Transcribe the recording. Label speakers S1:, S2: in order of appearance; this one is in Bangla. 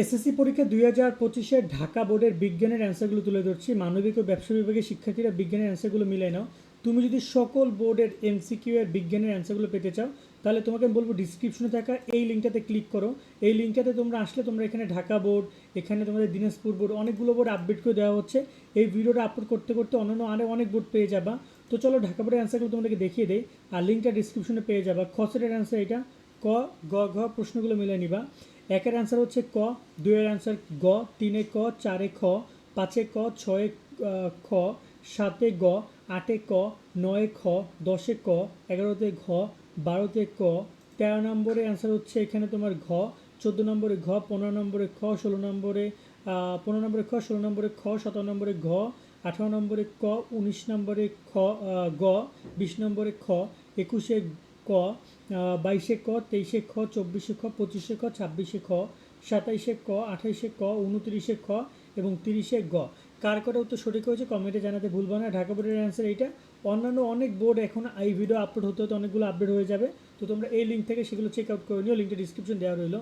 S1: এসএসসি পরীক্ষা দুই হাজার পঁচিশে ঢাকা বোর্ডের বিজ্ঞানের অ্যান্সারগুলো তুলে ধরছি। মানবিক ও ব্যবসা বিভাগের শিক্ষার্থীরা বিজ্ঞানের অ্যান্সারগুলো মিলাই নাও। তুমি যদি সকল বোর্ডের এমসিকিউ এর বিজ্ঞানের অ্যান্সারগুলো পেতে চাও, তাহলে তোমাকে আমি বলব ডিসক্রিপশনে থাকা এই লিঙ্কটাতে ক্লিক করো। এই লিঙ্কটাতে তোমরা আসলে তোমরা এখানে ঢাকা বোর্ড, এখানে তোমাদের দিনাজপুর বোর্ড অনেকগুলো বোর্ড আপডেট করে দেওয়া হচ্ছে। এই ভিডিওটা আপলোড করতে করতে অন্যান্য আরও অনেক বোর্ড পেয়ে যাবা। তো চলো ঢাকা বোর্ডের অ্যান্সারগুলো তোমাদেরকে দেখিয়ে দেয় আর লিঙ্কটা ডিসক্রিপশনে পেয়ে যাবা। খসেটের অ্যান্সার এটা। ক, গ, ঘ প্রশ্নগুলো মিলে নিবা। একের অ্যান্সার হচ্ছে ক, দুইয়ের অ্যান্সার গ, তিনে ক, চারে খ, পাঁচে ক, ছয়ে খ, সাতে গ, আটে ক, নয়ে খ, দশে ক, এগারোতে ঘ, বারোতে ক। তেরো নম্বরে অ্যান্সার হচ্ছে এখানে তোমার ঘ, চোদ্দ নম্বরে ঘ, পনেরো নম্বরে খ, ষোলো নম্বরে পনেরো নম্বরে খ, ষোলো নম্বরে খ, সতেরো নম্বরে ঘ, আঠারো নম্বরে ক, উনিশ নম্বরে খ গ, বিশ নম্বরে খ, একুশে ক বাইশে ক, তেইশে খ, চব্বিশে খ, পঁচিশে খ ছাব্বিশে খ, সাতাইশে ক, আঠাইশে ক, উনত্রিশে খ এবং তিরিশে গ। কার কটা উত্তর সঠিক হয়েছে কমেন্টে জানাতে ভুলবো না। ঢাকা বোর্ডের অ্যান্সার এইটা। অন্যান্য অনেক বোর্ড এখন এই ভিডিও আপলোড হতে হতে অনেকগুলো আপডেট হয়ে যাবে। তো তোমরা এই লিঙ্ক থেকে সেগুলো চেক আউট করে নিও। লিঙ্কটা ডিসক্রিপশন দেওয়া রইল।